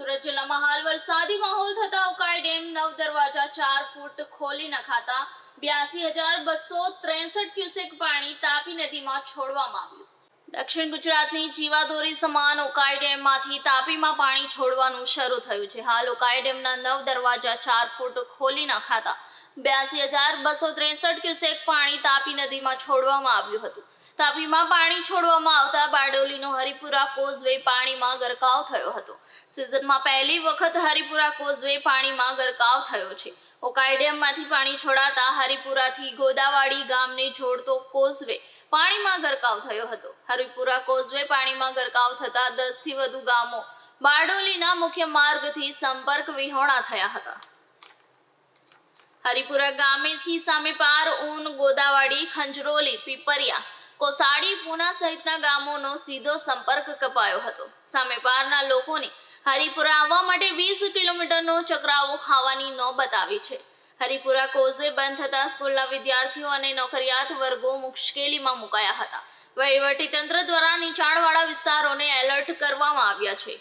સુરત જિલ્લામાં હાલ વરસાદી માહોલ થતા ઉકાઈ ડેમ નવ દરવાજા ચાર ફૂટ ખોલી નખાતા બ્યાસી હજાર બસો ત્રેસઠ ક્યુસેક પાણી તાપી નદીમાં છોડવામાં આવ્યું. દક્ષિણ ગુજરાતની જીવાદોરી સમાન ઉકાઈ ડેમમાંથી તાપીમાં પાણી છોડવાનું શરૂ થયું છે. હાલ ઉકાઈ ડેમના નવ દરવાજા ચાર ફૂટ ખોલી નખાતા બ્યાસી હજાર બસો ત્રેસઠ ક્યુસેક પાણી તાપી નદીમાં છોડવામાં આવ્યું હતું. તાપીમાં પાણી છોડવામાં આવતા હરિપુરા કોઝવે પાણીમાં ગરકાવ થયો હતો. સિઝનમાં પહેલી વખત હરિપુરા કોઝવે પાણીમાં ગરકાવ થયો છે. ઓકાઈ ડેમમાંથી પાણી છોડાતા હરિપુરાથી ગોદાવાડી ગામને જોડતો કોઝવે પાણીમાં ગરકાવ થયો હતો. હરિપુરા કોઝવે પાણીમાં ગરકાવ થતા દસથી વધુ ગામો બારડોલીના મુખ્ય માર્ગથી સંપર્ક વિહોણા થયા હતા. હરિપુરા ગામેથી સામે પાર ઊન ગોદાવાડી ખંજરોલી પીપરિયા કોસાડી પૂના સહિતના ગામોનો સીધો સંપર્ક કપાયો હતો. સામે પારના લોકોને હરિપુરા આવવા માટે વીસ કિલોમીટરનો ચક્રાવો ખાવાની નોબત આવી છે. હરિપુરા કોઝવે બંધ થતા સ્કૂલના વિદ્યાર્થીઓ અને નોકરિયાત વર્ગો મુશ્કેલીમાં મુકાયા હતા. વહીવટી તંત્ર દ્વારા નીચાણવાળા વિસ્તારોને એલર્ટ કરવામાં આવ્યા છે.